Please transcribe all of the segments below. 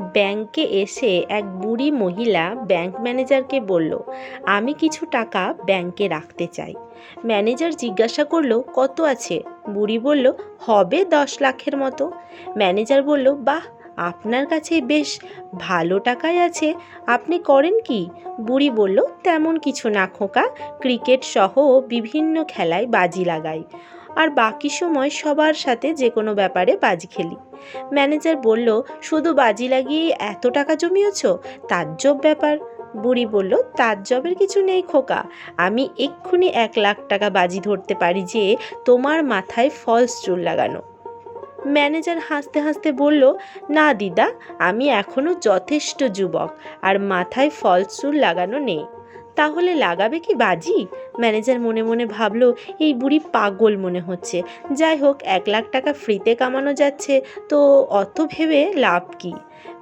ব্যাংকে এসে এক বুড়ি মহিলা ব্যাংক ম্যানেজারকে বলল, আমি কিছু টাকা ব্যাংকে রাখতে চাই। ম্যানেজার জিজ্ঞাসা করল, কত আছে? বুড়ি বলল, হবে দশ লাখের মতো। ম্যানেজার বলল, বাহ, আপনার কাছে বেশ ভালো টাকাই আছে, আপনি করেন কি? বুড়ি বলল, তেমন কিছু না খোকা, ক্রিকেট সহ বিভিন্ন খেলায় বাজি লাগাই। আর বাকি সময় সবার সাথে যে কোনো ব্যাপারে বাজি খেলি। ম্যানেজার বলল, শুধু বাজি লাগিয়ে এত টাকা জমিয়েছ? তাজ্জব ব্যাপার। বুড়ি বলল, তাজ্জবের কিছু নেই খোকা। আমি এক্ষুনি এক লাখ টাকা বাজি ধরতে পারি যে তোমার মাথায় ফলস চুল লাগানো। ম্যানেজার হাসতে হাসতে বলল, না দিদা, আমি এখনও যথেষ্ট যুবক, আর মাথায় ফলস চুল লাগানো নেই। তাহলে লাগাবে কি বাজি? ম্যানেজার মনে মনে ভাবলো, এই বুড়ি পাগল মনে হচ্ছে। যাই হোক, এক লাখ টাকা ফ্রিতে কামানো যাচ্ছে, তো অত ভেবে লাভ কি?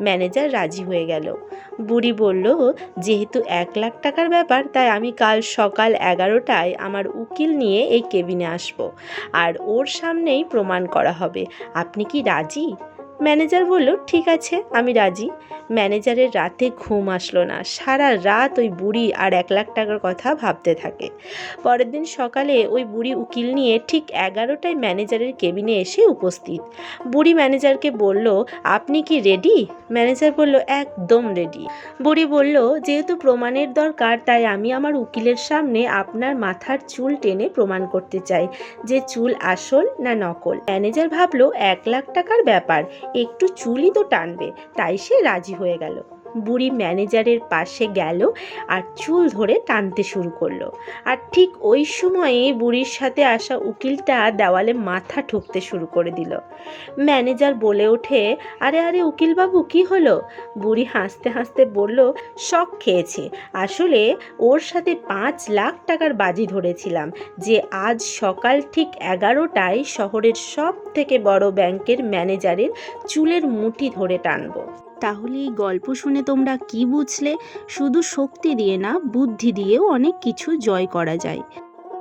ম্যানেজার রাজি হয়ে গেল। বুড়ি বলল, যেহেতু এক লাখ টাকার ব্যাপার, তাই আমি কাল সকাল এগারোটায় আমার উকিল নিয়ে এই কেবিনে আসব। আর ওর সামনেই প্রমাণ করা হবে। আপনি কি রাজি? ম্যানেজার বলল, ঠিক আছে, আমি রাজি। ম্যানেজারের রাতে ঘুম আসলো না। সারা রাত ওই বুড়ি আর এক লাখ টাকার কথা ভাবতে থাকে। পরের দিন সকালে ওই বুড়ি উকিল নিয়ে ঠিক এগারোটায় ম্যানেজারের কেবিনে এসে উপস্থিত। বুড়ি ম্যানেজারকে বলল, আপনি কি রেডি? ম্যানেজার বলল, একদম রেডি। বুড়ি বলল, যেহেতু প্রমাণের দরকার, তাই আমি আমার উকিলের সামনে আপনার মাথার চুল টেনে প্রমাণ করতে চাই, যে চুল আসল না নকল। ম্যানেজার ভাবলো, এক লাখ টাকার ব্যাপার একটু চুলই তো টানবে তাই সে রাজি হয়ে গেল। বুড়ি ম্যানেজারের পাশে গেল আর চুল ধরে টানতে শুরু করল। আর ঠিক ওই সময়ে বুড়ির সাথে আসা উকিলটা দেওয়ালে মাথা ঠুকতে শুরু করে দিল। ম্যানেজার বলে ওঠে, আরে আরে, উকিলবাবু, কি হলো? বুড়ি হাসতে হাসতে বলল, শখ খেয়েছে। আসলে ওর সাথে পাঁচ লাখ টাকার বাজি ধরেছিলাম, যে আজ সকাল ঠিক এগারোটায় শহরের সব থেকে বড় ব্যাংকের ম্যানেজারের চুলের মুঠি ধরে টানবো। তাহলে এই গল্প শুনে তোমরা কি বুঝলে? শুধু শক্তি দিয়ে না, বুদ্ধি দিয়েও অনেক কিছু জয় করা যায়।